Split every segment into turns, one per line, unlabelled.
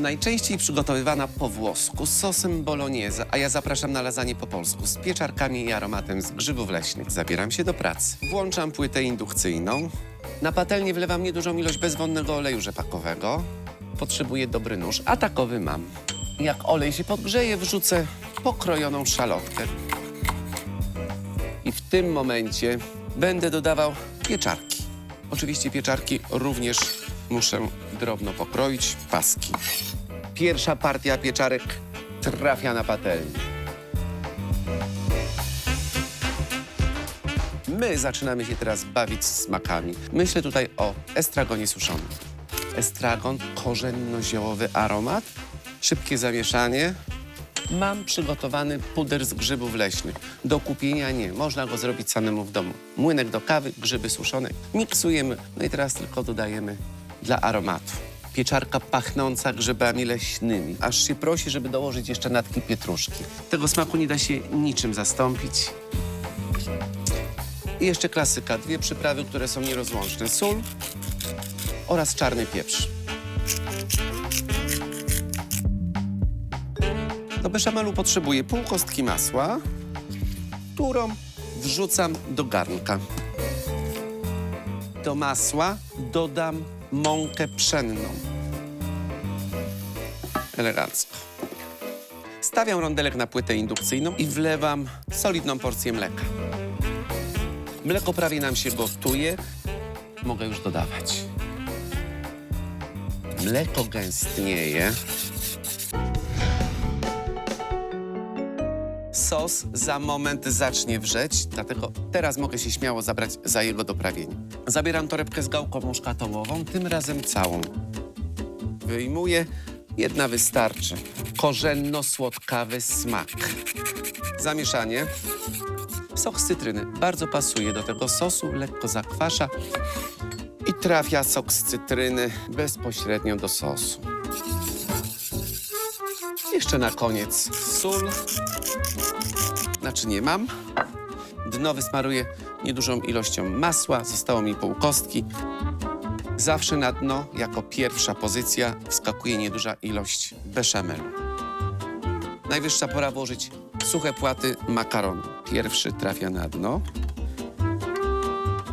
Najczęściej przygotowywana po włosku z sosem bolognese, a ja zapraszam na lasagne po polsku z pieczarkami i aromatem z grzybów leśnych. Zabieram się do pracy. Włączam płytę indukcyjną. Na patelnię wlewam niedużą ilość bezwonnego oleju rzepakowego. Potrzebuję dobry nóż, a takowy mam. Jak olej się podgrzeje, wrzucę pokrojoną szalotkę. I w tym momencie będę dodawał pieczarki. Oczywiście pieczarki również muszę drobno pokroić, paski. Pierwsza partia pieczarek trafia na patelnię. My zaczynamy się teraz bawić smakami. Myślę tutaj o estragonie suszonym. Estragon, korzenno-ziołowy aromat, szybkie zamieszanie. Mam przygotowany puder z grzybów leśnych. Do kupienia nie, można go zrobić samemu w domu. Młynek do kawy, grzyby suszone. Miksujemy, no i teraz tylko dodajemy dla aromatu. Pieczarka pachnąca grzybami leśnymi. Aż się prosi, żeby dołożyć jeszcze natki pietruszki. Tego smaku nie da się niczym zastąpić. I jeszcze klasyka, dwie przyprawy, które są nierozłączne. Sól oraz czarny pieprz. Do beszamelu potrzebuję pół kostki masła, którą wrzucam do garnka. Do masła dodam mąkę pszenną. Elegancko. Stawiam rondelek na płytę indukcyjną i wlewam solidną porcję mleka. Mleko prawie nam się gotuje. Mogę już dodawać. Mleko gęstnieje. Sos za moment zacznie wrzeć, dlatego teraz mogę się śmiało zabrać za jego doprawienie. Zabieram torebkę z gałką muszkatołową, tym razem całą. Wyjmuję, jedna wystarczy. Korzenno-słodkawy smak. Zamieszanie. Sok z cytryny bardzo pasuje do tego sosu, lekko zakwasza i trafia sok z cytryny bezpośrednio do sosu. Jeszcze na koniec sól. Znaczy nie mam. Dno wysmaruję niedużą ilością masła, zostało mi pół kostki. Zawsze na dno, jako pierwsza pozycja, wskakuje nieduża ilość beszamelu. Najwyższa pora włożyć suche płaty makaronu. Pierwszy trafia na dno.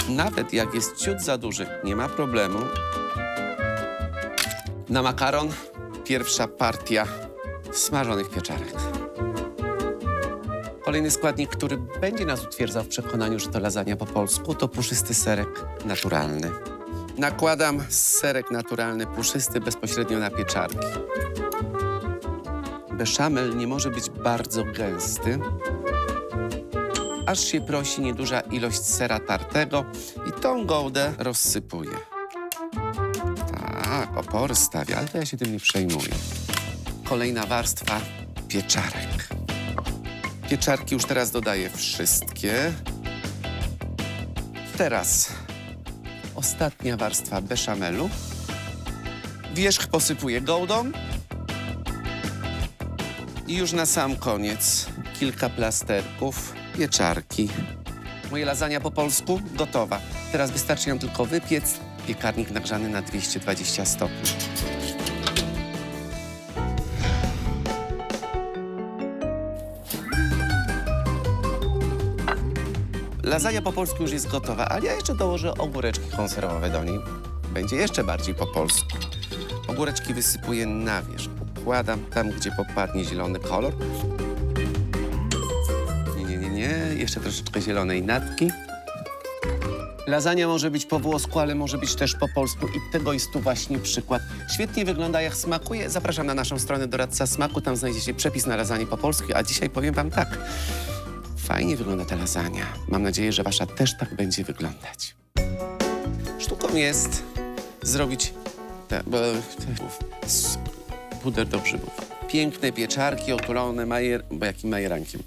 Nawet jak jest ciut za duży, nie ma problemu. Na makaron pierwsza partia smażonych pieczarek. Kolejny składnik, który będzie nas utwierdzał w przekonaniu, że to lasagna po polsku, to puszysty serek naturalny. Nakładam serek naturalny, puszysty, bezpośrednio na pieczarki. Beszamel nie może być bardzo gęsty, aż się prosi nieduża ilość sera tartego i tą gołdę rozsypuję. Tak, opory stawia, ale to ja się tym nie przejmuję. Kolejna warstwa pieczarek. Pieczarki już teraz dodaję wszystkie. Teraz ostatnia warstwa beszamelu. Wierzch posypuję gołdą. I już na sam koniec kilka plasterków pieczarki. Moje lasagna po polsku gotowa. Teraz wystarczy ją tylko wypiec. Piekarnik nagrzany na 220 stopni. Lasagna po polsku już jest gotowa, ale ja jeszcze dołożę ogóreczki konserwowe do niej. Będzie jeszcze bardziej po polsku. Ogóreczki wysypuję na wierzch. Układam tam, gdzie popadnie zielony kolor. Nie, nie, nie, nie. Jeszcze troszeczkę zielonej natki. Lasagna może być po włosku, ale może być też po polsku i tego jest tu właśnie przykład. Świetnie wygląda, jak smakuje. Zapraszam na naszą stronę Doradca Smaku, tam znajdziecie przepis na lasagne po polsku, a dzisiaj powiem wam tak. Fajnie wygląda ta lasagna. Mam nadzieję, że wasza też tak będzie wyglądać. Sztuką jest zrobić te, te, s- puder do grzybów. Piękne pieczarki otulone majer, bo jakim majerankiem?